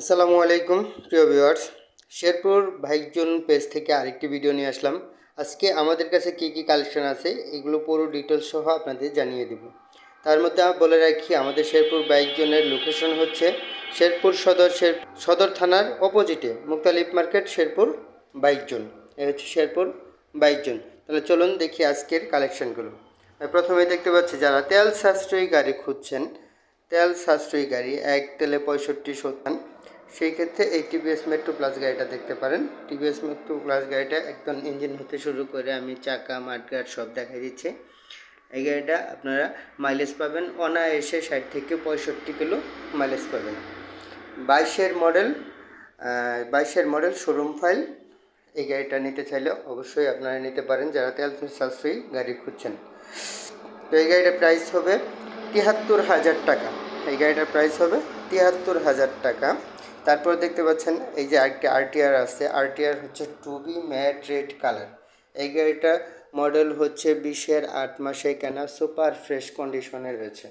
আসসালামু আলাইকুম, প্রিয় ভিউয়ার্স। শেরপুর ভাইকজন পেজ থেকে আরেকটি ভিডিও নিয়ে আসলাম। আজকে আমাদের কাছে কী কী কালেকশন আছে, এগুলো পুরো ডিটেলস সহ আপনাদের জানিয়ে দেব। তার মধ্যে বলে রাখি, আমাদের শেরপুর বাইকজনের লোকেশন হচ্ছে শেরপুর সদর শের, সদর থানার অপোজিটে মুক্তালিফ মার্কেট শেরপুর বাইকজন এ হচ্ছে শেরপুর বাইকজন তাহলে চলুন দেখি আজকের কালেকশনগুলো। প্রথমে দেখতে পাচ্ছি, যারা তেল সাশ্রয়ী গাড়ি খুঁজছেন, তেল সাশ্রয়ী গাড়ি, এক তেলে পঁয়ষট্টি সত্তান সেই ক্ষেত্রে এই টিভিএস মেট্রো প্লাস গাড়িটা দেখতে পারেন। টিভিএস মেট্রো প্লাস গাড়িটা একদম ইঞ্জিন হতে শুরু করে আমি চাকা মাঠগাট সব দেখাই দিচ্ছি। এই গাড়িটা আপনারা মাইলেজ পাবেন অনায়াসে ষাট থেকে পঁয়ষট্টি কিলো মাইলেজ পাবেন। বাইশের মডেল বাইশের মডেল শোরুম ফাইল এই গাড়িটা নিতে চাইলে অবশ্যই আপনারা নিতে পারেন যারা তেল সাশ্রয়ী গাড়ি খুঁজছেন। তো এই গাড়িটার প্রাইস হবে তিয়াত্তর হাজার টাকা। এই গাড়িটার প্রাইস হবে তিয়াত্তর হাজার টাকা। তারপর দেখতে পাচ্ছেন এই যে আরেকটি আরটিআর আছে। আরটিআর হচ্ছে two B matte red colour এই গাড়িটা মডেল হচ্ছে বিশের আট মাসে কেনা সুপার ফ্রেশ কন্ডিশনে রয়েছে।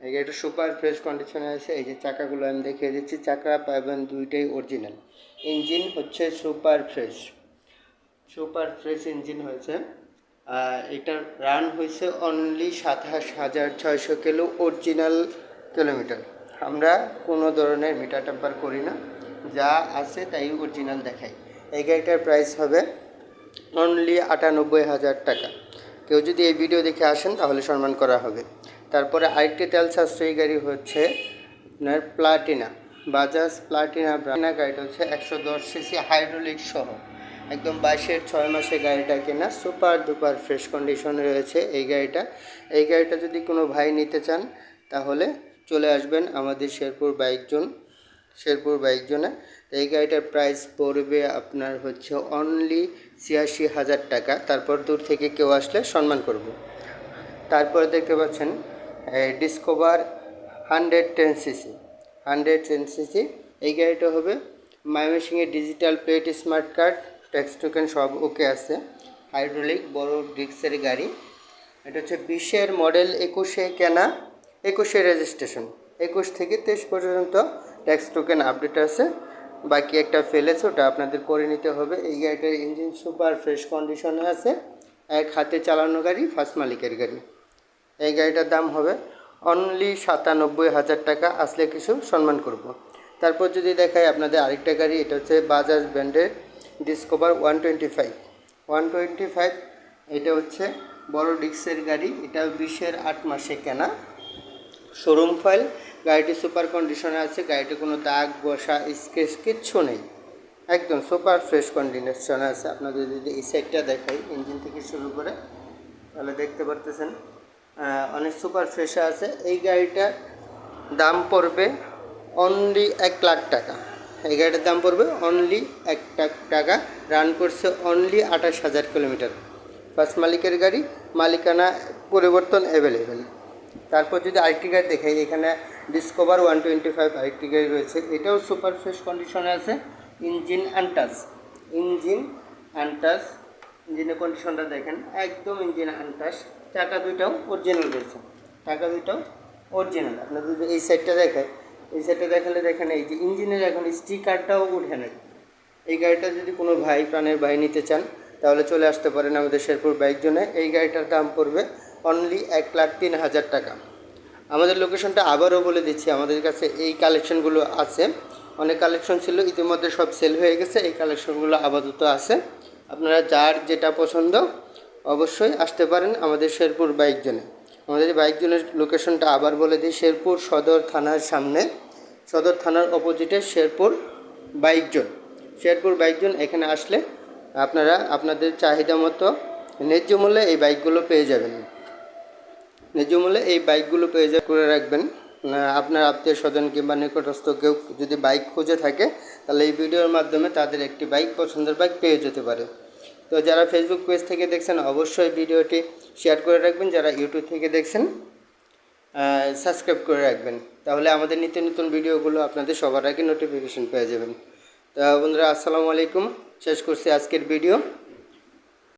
এই গাড়িটা সুপার ফ্রেশ কন্ডিশনে আছে। এই যে চাকাগুলো আমি দেখিয়ে দিচ্ছি। চাকা পাবেন দুইটাই অরিজিনাল ইঞ্জিন হচ্ছে super fresh super fresh engine হয়েছে। এটার রান হয়েছে অনলি সাতাশ হাজার ছয়শো কিলো অরিজিনাল কিলোমিটার আমরা কোনো ধরনের মিটার টেম্পার করি না। যা আছে তাই অরিজিনাল দেখাই। এই গাড়িটার প্রাইস হবে অনলি আটানব্বই হাজার টাকা। কেউ যদি এই ভিডিও দেখে আসেন, তাহলে সম্মান করা হবে। তারপরে আরেকটি তেল সাশ্রয়ী গাড়ি হচ্ছে আপনার প্লাটিনা বাজাজ প্লাটিনা প্লাটিনা গাড়িটা হচ্ছে একশো দশ সিসি হাইড্রোলিক সহ। একদম বাইশের ছয় মাসে গাড়িটা কেনা। সুপার দুপার ফ্রেশ কন্ডিশনে রয়েছে এই গাড়িটা। এই গাড়িটা যদি কোনো ভাই নিতে চান, তাহলে চলে আসবেন আমাদের Sherpur bike zone Sherpur bike বাইকজনে এই গাড়িটার প্রাইস পড়বে আপনার হচ্ছে অনলি ছিয়াশি হাজার টাকা। তারপর দূর থেকে কেউ আসলে সম্মান করব। তারপর দেখতে পাচ্ছেন Discover hundred ten CC hundred ten CC এই গাড়িটা হবে ময়মনসিংহের digital plate smart card tax token সব ওকে আছে। হাইড্রোলিক বড় ডিস্কের গাড়ি। এটা হচ্ছে বিশের মডেল একুশে কেনা। একুশে রেজিস্ট্রেশন একুশ থেকে তেইশ পর্যন্ত ট্যাক্স টোকেন আপডেট আছে। বাকি একটা ফেলেছে ওটা আপনাদের করে নিতে হবে। এই গাড়িটার ইঞ্জিন সুপার ফ্রেশ কন্ডিশনে আছে। এক হাতে চালানো গাড়ি ফার্স্ট মালিকের গাড়ি। এই গাড়িটার দাম হবে অনলি সাতানব্বই হাজার টাকা। আসলে কিছু সম্মান করব। তারপর যদি দেখাই আপনাদের আরেকটা গাড়ি, এটা হচ্ছে বাজাজ ব্র্যান্ডের Discover one twenty five one twenty five এটা হচ্ছে বড় ডিক্সের গাড়ি। এটা বিশের আট মাসে কেনা। শোরুম ফাইল গাড়িটি সুপার কন্ডিশনে আছে, গাড়িটি কোনো দাগ, বসা, স্কেচ কিচ্ছু নেই। একদম সুপার ফ্রেশ কন্ডিশনে আছে। আপনাদের যদি এই সাইডটা দেখাই ইঞ্জিন থেকে শুরু করে, তাহলে দেখতে পারতেছেন অনেক সুপার ফ্রেশে আছে। এই গাড়িটার দাম পড়বে অনলি এক লাখ টাকা। এই গাড়িটার দাম পড়বে অনলি এক লাখ টাকা। রান করছে অনলি আঠাশ হাজার কিলোমিটার ফার্স্ট মালিকের গাড়ি, মালিকানা পরিবর্তন অ্যাভেলেবেল তারপর যদি আরেকটি গাড়ি দেখাই, এখানে ডিসকভার ওয়ান টোয়েন্টি ফাইভ আরেকটি গাড়ি রয়েছে। এটাও সুপার ফ্রেশ কন্ডিশনে আছে। ইঞ্জিন আনটাস ইঞ্জিন আনটাস ইঞ্জিনের কন্ডিশনটা দেখেন। একদম ইঞ্জিন আনটাস চাকা দুইটাও অরিজিনাল রয়েছে। চাকা দুইটাও অরিজিনাল আপনার যদি এই সাইডটা দেখায় এই সাইডটা দেখালে দেখেন, এই যে ইঞ্জিনের এখন স্টিকারটাও উঠে নেই। এই গাড়িটা যদি কোনো ভাই প্রাণের ভাই নিতে চান, তাহলে চলে আসতে পারেন আমাদের শেরপুর বাইক জোনে এই গাড়িটার দাম পড়বে অনলি এক লাখ তিন হাজার টাকা। আমাদের লোকেশনটা আবারও বলে দিচ্ছি, আমাদের কাছে এই কালেকশনগুলো আছে। অনেক কালেকশন ছিল, ইতিমধ্যে সব সেল হয়ে গেছে, এই কালেকশনগুলো আপাতত আছে। আপনারা যার যেটা পছন্দ, অবশ্যই আসতে পারেন আমাদের শেরপুর বাইক জোনে। আমাদের বাইক জোনের লোকেশনটা আবার বলে দিই, শেরপুর সদর থানার সামনে। সদর থানার অপোজিটে Sherpur bike zone. Sherpur bike zone, এখানে আসলে আপনারা আপনাদের চাহিদা মতো, ন্যায্য মূল্যে এই বাইকগুলো পেয়ে যাবেন। ন্যায্য মূল্যে এই বাইকগুলো পেয়ে যা করে রাখবেন। আপনার আত্মীয় স্বজন কিংবা নিকটস্থ কেউ যদি বাইক খুঁজে থাকে, তাহলে এই ভিডিওর মাধ্যমে তাদের একটি বাইক পছন্দের বাইক পেয়ে যেতে পারে। তো যারা ফেসবুক পেজ থেকে দেখছেন, অবশ্যই ভিডিওটি শেয়ার করে রাখবেন। যারা ইউটিউব থেকে দেখছেন সাবস্ক্রাইব করে রাখবেন। তাহলে আমাদের নিত্য নতুন ভিডিওগুলো আপনাদের সবার আগে নোটিফিকেশন পেয়ে যাবেন। তো বন্ধুরা, আসসালামু আলাইকুম। শেষ করছি আজকের ভিডিও।